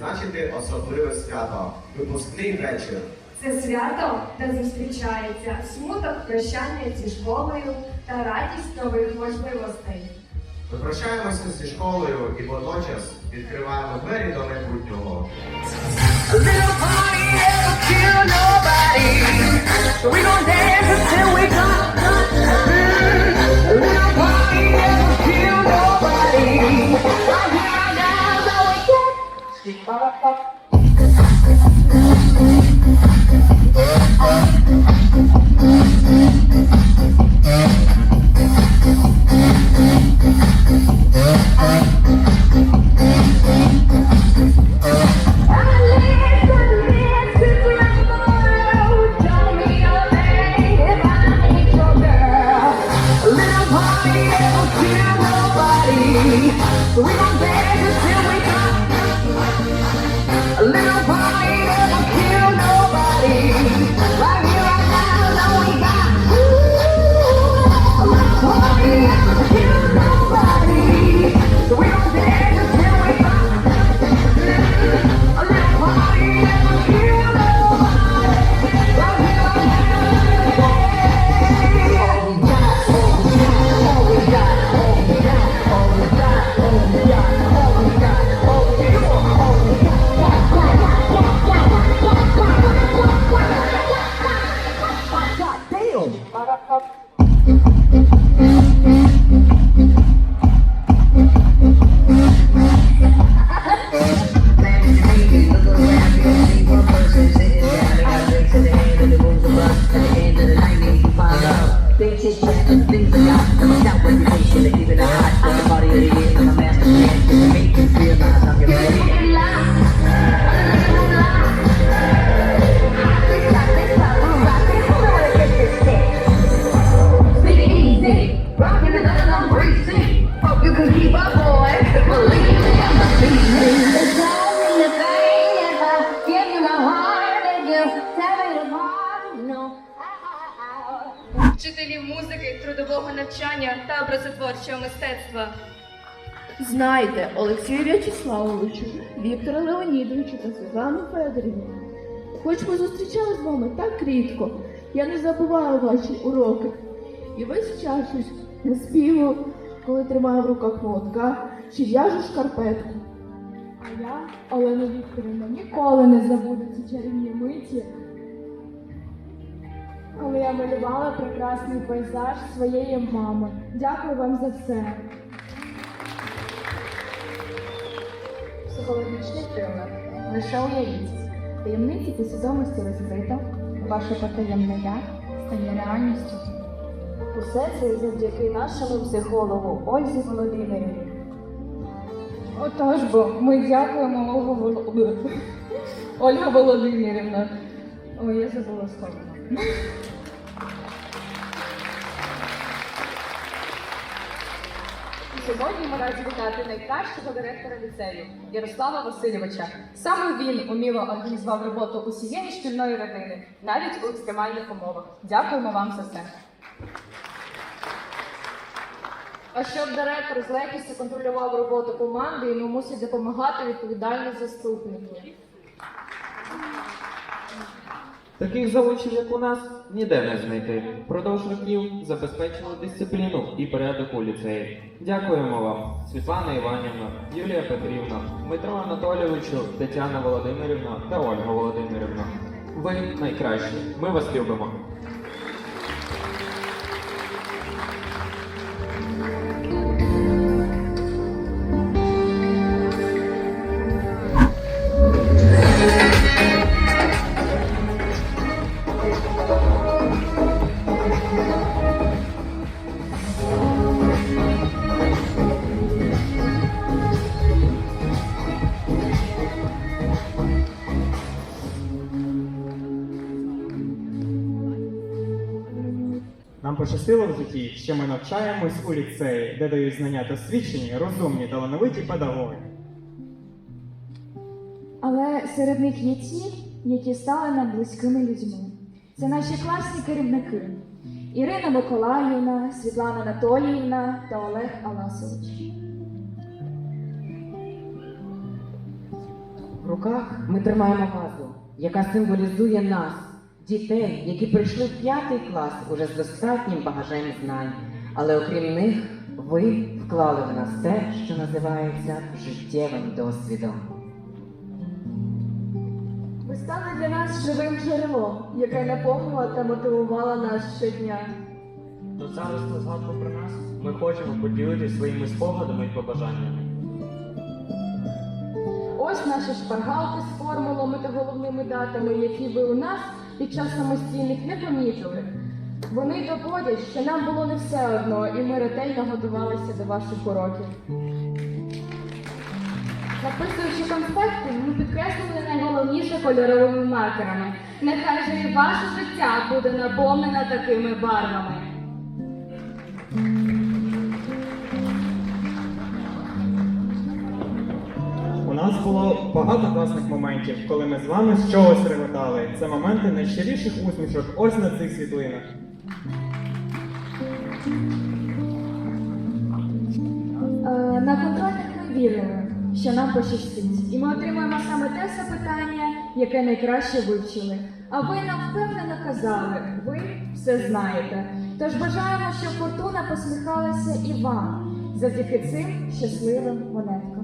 відзначити особливе свято випускний вечір. Це свято, де зустрічається смуток прощання зі школою та радість нових можливостей. Ми прощаємося зі школою і водночас відкриваємо двері до майбутнього. A little party never kill nobody. So we gon' dance until we come. Join our та образотворчого мистецтва. Знайте Олексію В'ячеславовичу, Віктора Леонідовичу та Світлану Федорівну. Хоч ми зустрічали з вами так рідко, я не забуваю ваші уроки. І весь час щось наспіву, коли тримаю в руках молотка чи в'яжу шкарпетку. А я, Олена Вікторівна, ніколи не забуду ці чарівні миті, коли я малювала прекрасний пейзаж своєї мами. Дякую вам за все. Психологічний трилер. Лише уявіть. Таємниці підсвідомості розкрито. Ваше потаємне я стає реальністю. Усе це завдяки нашому психологу Ользі Володимирівні. Отож бо ми дякуємо Ольгу Володимирівна. Ольга Володимирівна. Ой, я забула слово. Сьогодні ми раді вітати найкращого директора ліцею Ярослава Васильовича. Саме він уміло організував роботу усієї шкільної родини, навіть у екстремальних умовах. Дякуємо вам за це. А щоб директор з легкістю контролював роботу команди, йому мусять допомагати відповідальні заступники. Таких заучів, як у нас, ніде не знайти. Продовж років забезпечили дисципліну і порядок у ліцеї. Дякуємо вам, Світлана Іванівна, Юлія Петрівна, Дмитро Анатолійовичу, Тетяна Володимирівна та Ольга Володимирівна. Ви найкращі. Ми вас любимо. Нам пощастило в житті, що ми навчаємось у ліцеї, де дають знання досвідчені, розумні, талановиті педагоги. Але серед них є ті, які стали нам близькими людьми. Це наші класні керівники Ірина Миколаївна, Світлана Анатоліївна та Олег Аласович. В руках ми тримаємо вазу, яка символізує нас, дітей, які прийшли в п'ятий клас уже з достатнім багажем знань. Але окрім них, ви вклали в нас те, що називається життєвим досвідом. Ви стали для нас живим джерелом, яке наповнило та мотивувало нас щодня. То зараз на згадку про нас ми хочемо поділитися своїми спогадами і побажаннями. Ось наші шпаргалки з формулами та головними датами, які ви у нас під час самостійних не помітили. Вони доводять, що нам було не все одно, і ми ретельно готувалися до ваших уроків. Записуючи конспекти, ми підкреслили найголовніше кольоровими маркерами. Нехай же і ваше життя буде наповнене такими барвами. Нас було багато класних моментів, коли ми з вами з чогось реготали. Це моменти найщиріших усмішок ось на цих світлинах. Е, На контрольних ми вірили, що нам пощастить, і ми отримаємо саме те запитання, яке найкраще вивчили. А ви нам впевнено казали, ви все знаєте. Тож бажаємо, щоб фортуна посміхалася і вам завдяки цим щасливим монеткам.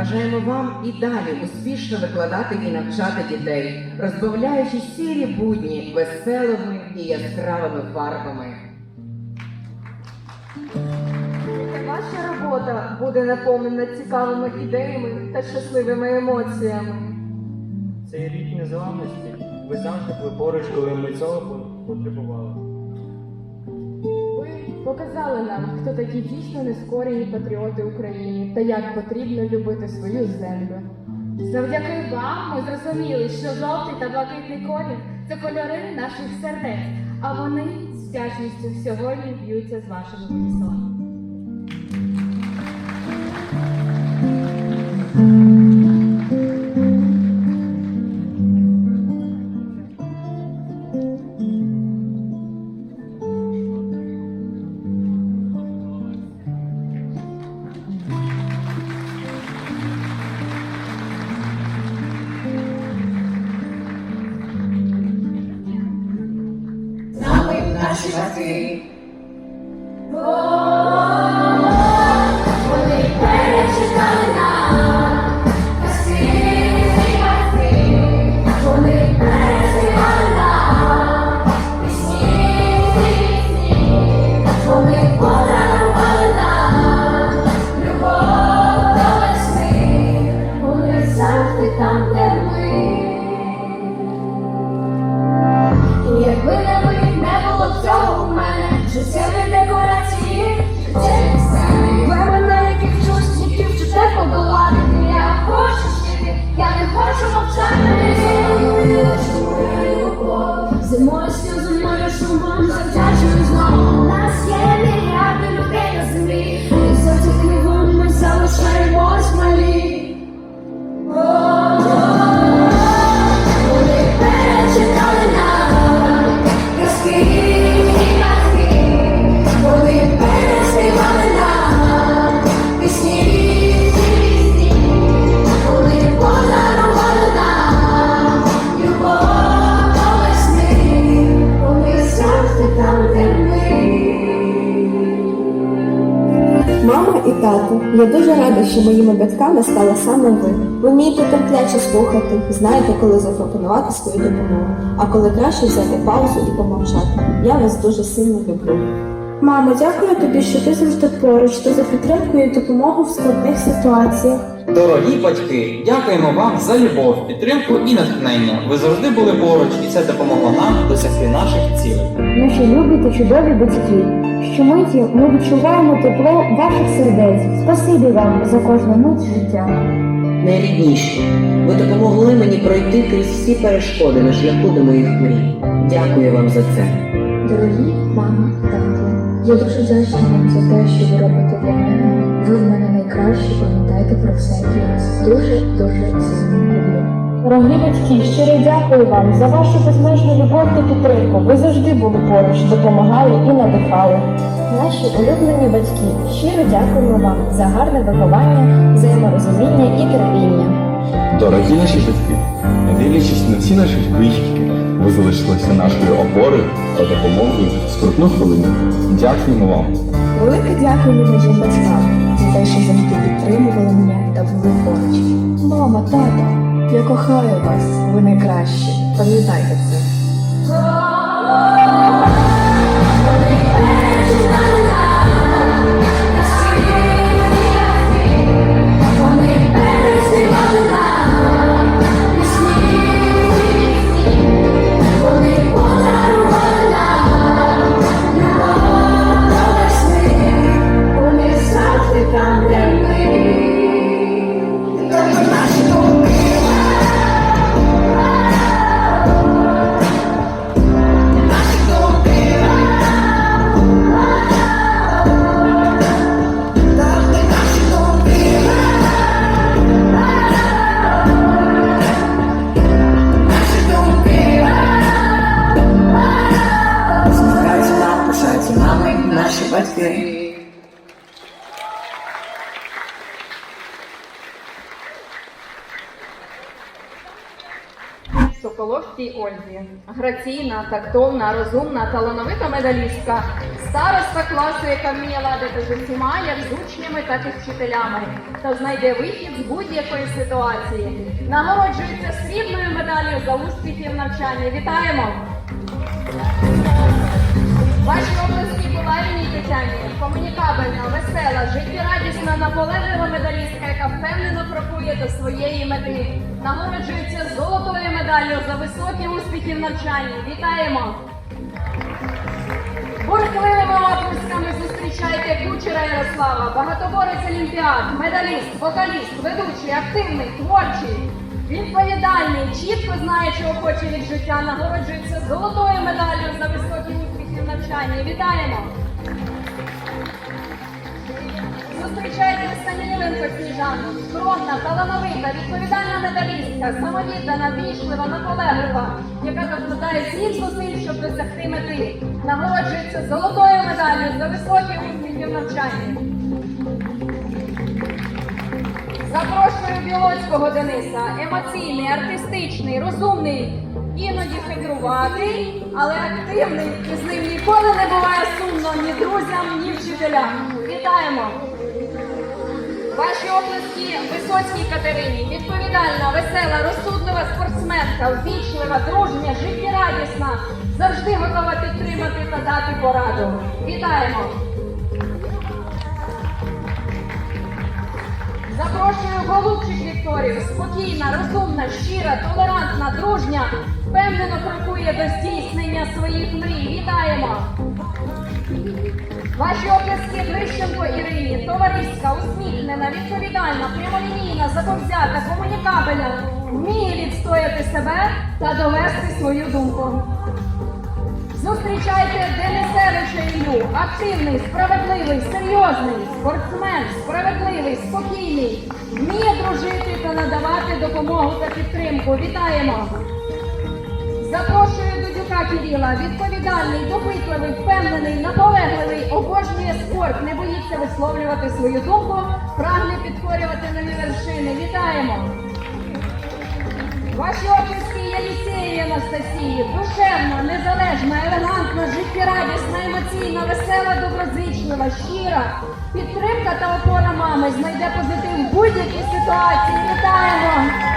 Бажаємо вам і далі успішно викладати і навчати дітей, розбавляючи сірі будні веселими і яскравими фарбами. Ваша робота буде наповнена цікавими ідеями та щасливими емоціями. Цей рік незламності. Ви завжди були поруч, коли ми цього потребували. Показали нам, хто такі дійсно нескорені патріоти України та як потрібно любити свою землю. Завдяки вам ми зрозуміли, що жовтий та блакитний колір це кольори наших сердець, а вони з вдячністю сьогодні б'ються з вашими унісон. Нами І тато, я дуже рада, що моїми батьками стали саме ви. Ви вмієте терпляче слухати, знаєте, коли запропонувати свою допомогу, а коли краще взяти паузу і помовчати. Я вас дуже сильно люблю. Мамо, дякую тобі, що ти завжди поруч, ти за підтримку і допомогу в складних ситуаціях. Дорогі батьки, дякуємо вам за любов, підтримку і натхнення. Ви завжди були поруч, і це допомогло нам досягти наших цілей. Наші любі та чудові батьки. Щомиті ми відчуваємо тепло ваших сердець. Спасибі вам за кожну мить життя. Найрідніші, ви допомогли мені пройти крізь всі перешкоди на шляху до моїх мрій. Дякую вам за це. Дорогі мама, тато, я дуже вдячна вам за те, що ви робите для мене. пам'ятати про це, які вас дуже дуже сильно люблю. Дорогі батьки, щиро дякую вам за вашу безмежну любов та підтримку. Ви завжди були поруч, допомагали і надихали. Наші улюблені батьки, щиро дякуємо вам за гарне виховання, взаєморозуміння і терпіння. Дорогі наші батьки, не дивлячись на всі наші вихідки, ви залишилися нашою опорою та допомогою в скрутну хвилину. Дякуємо вам. Велике дякую моїм батькам за те, що завжди підтримували мене та були поруч. Мама, тато, я кохаю вас, ви найкращі. Пам'ятайте це. Граційна, тактовна, розумна, талановита медалістка. Староста класу, яка вміє ладити з усіма, як з учнями, так і з вчителями, та знайде вихід з будь-якої ситуації. Нагороджується срібною медаллю за успіхи в навчанні. Вітаємо! Ваші області Булавіній Тетяні, комунікабельна, весела, життєрадісна, наполеглива медалістка, яка впевнено крокує до своєї мети. Нагороджується золотою медаллю за високі успіхи в навчанні. Вітаємо! Бурхливими оплесками зустрічайте кучера Ярослава, багатоборець Олімпіад, медаліст, вокаліст, ведучий, активний, творчий, відповідальний, чітко знає, чого хоче від життя, нагороджується золотою медаллю за високі успіхи в навчанні. Вітаємо! Зустрічайте Станіленко Сніжану, скромна, талановита, відповідальна медалістка, самовіддана, вічлива, наполеглива, яка докладає всіх зусиль, щоб досягти мети. Нагороджується золотою медаллю за високі успіхи в навчанні. Запрошую Білоцького Дениса, емоційний, артистичний, розумний, іноді хитруватий, але активний, і з ним ніколи не буває сумно ні друзям, ні вчителям. Вітаємо! Ваші області Висоцькій Катерині, відповідальна, весела, розсудлива спортсменка, ввічлива, дружня, життєрадісна, завжди готова підтримати та дати пораду. Вітаємо! Запрошую голубчик Вікторію, спокійна, розумна, щира, толерантна, дружня, впевнено крокує до здійснення своїх мрій. Вітаємо! Ваші оплески Грищенко Ірині, товариська, усміхнена, відповідальна, прямолінійна, заповзята, комунікабельна, вміє відстояти себе та довести свою думку. Зустрічайте Денисевича Іллю, активний, справедливий, серйозний, спортсмен, справедливий, спокійний, вміє дружити та надавати допомогу та підтримку. Вітаємо! Запрошую Дудюка Кирила, відповідальний, допитливий, впевнений, наполегливий, обожнює спорт, не боїться висловлювати свою думку, прагне підкорювати нові вершини. Вітаємо! Ваші оплески Єлісеї Анастасії, душевна, незалежна, елегантна, життєрадісна, емоційна, весела, доброзичлива, щира. Підтримка та опора мами знайде позитив в будь-якій ситуації. Вітаємо!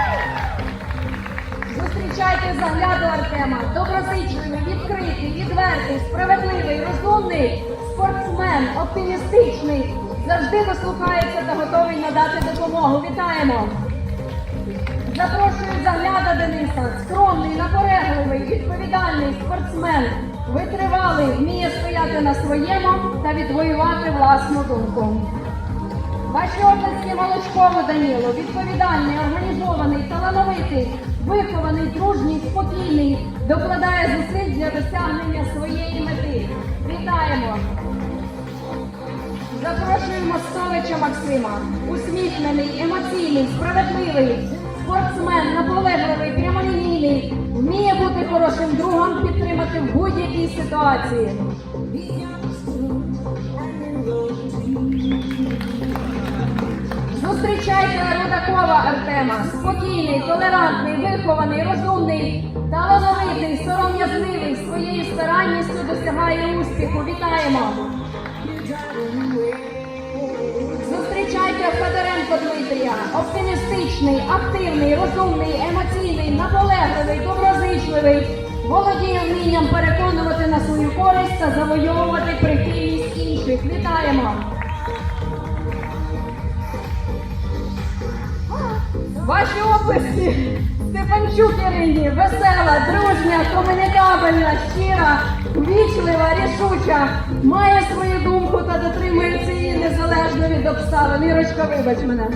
Зустрічайте загляду Артема, доброзичливий, відкритий, відвертий, справедливий, розумний, спортсмен, оптимістичний, завжди дослухається та готовий надати допомогу. Вітаємо! Запрошую загляда Дениса, скромний, наполегливий, відповідальний спортсмен, витривалий, вміє стояти на своєму та відвоювати власну думку. Ваші області Молочкову Даніло, відповідальний, організований, талановитий, вихований, дружній, спокійний, докладає зусиль для досягнення своєї мети. Вітаємо! Запрошуємо Стовича Максима. Усміхнений, емоційний, справедливий, спортсмен, наполегливий, прямолінійний, вміє бути хорошим другом, підтримати в будь-якій ситуації. Зустрічайте Рудакова Артема. Спокійний, толерантний, вихований, розумний, талановитий, сором'язливий, своєю старанністю досягає успіху. Вітаємо! Зустрічайте Федоренко Дмитрія. Оптимістичний, активний, розумний, емоційний, наполегливий, доброзичливий. Володіє вмінням переконувати на свою користь та завойовувати прихильність інших. Вітаємо! Ваші області Степанчук Ірині, весела, дружня, комунікабельна, щира, ввічлива, рішуча, має свою думку та дотримується її незалежно від обставин. Ірочка, вибач мене.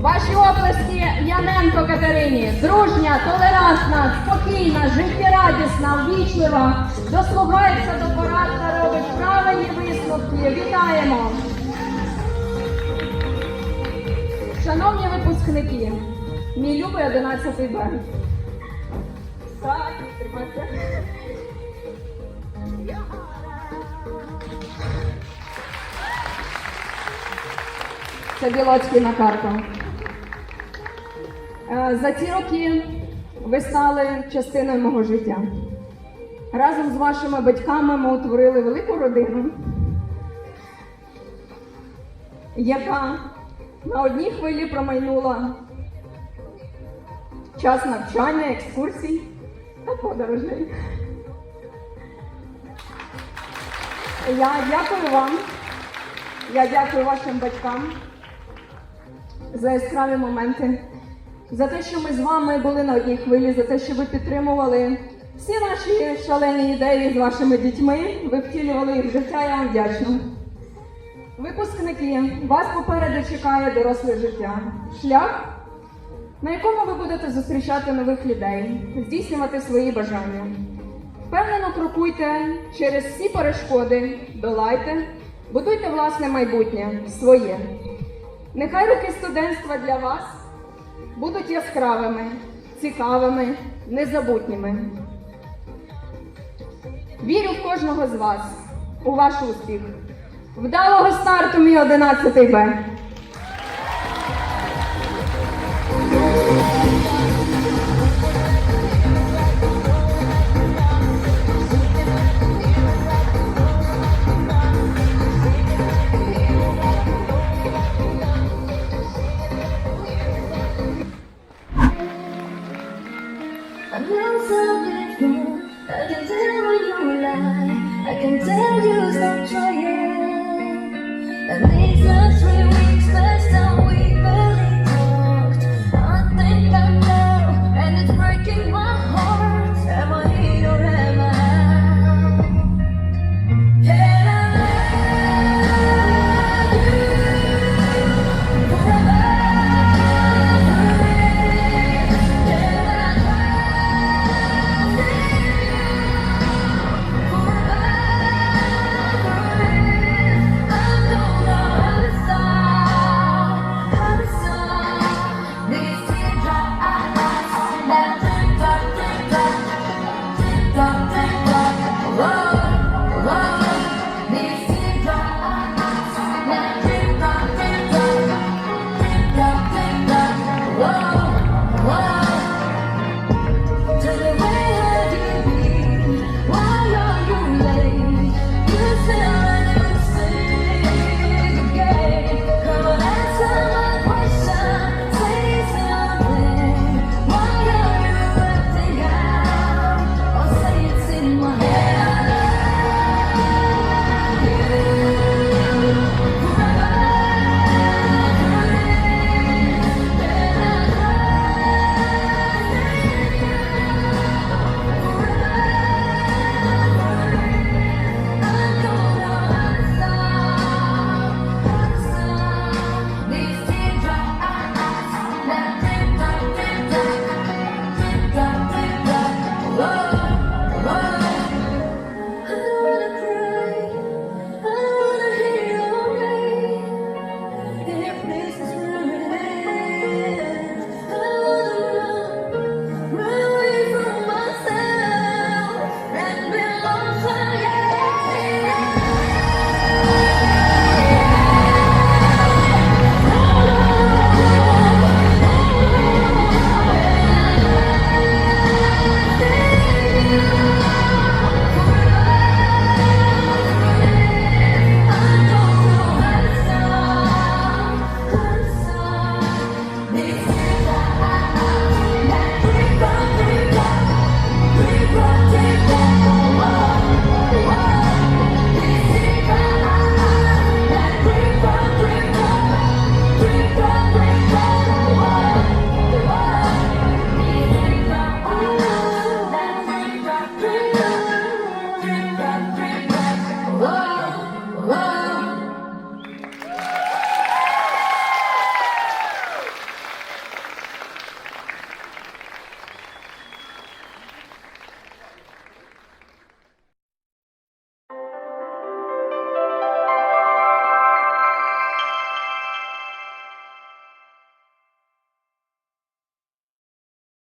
Ваші області Яненко Катерині, дружня, толерантна, спокійна, життєрадісна, ввічлива, дослухається до порад та робить правильні висновки. Вітаємо! Шановні випускники, мій любий 11 Б. Це Білоцький карта. Е, За ці роки ви стали частиною мого життя. Разом з вашими батьками ми утворили велику родину, яка на одній хвилі промайнула час навчання, екскурсій та подорожей. Я дякую вам, я дякую вашим батькам за яскраві моменти, за те, що ми з вами були на одній хвилі, за те, що ви підтримували всі наші шалені ідеї з вашими дітьми, ви втілювали їх життя, я вам вдячна. Випускники, вас попереду чекає доросле життя. Шлях, на якому ви будете зустрічати нових людей, здійснювати свої бажання. Впевнено крокуйте через всі перешкоди, долайте, будуйте власне майбутнє, своє. Нехай роки студентства для вас будуть яскравими, цікавими, незабутніми. Вірю в кожного з вас, у ваш успіх. Вдалого старту мій 11-й Б. I can tell you it's not true.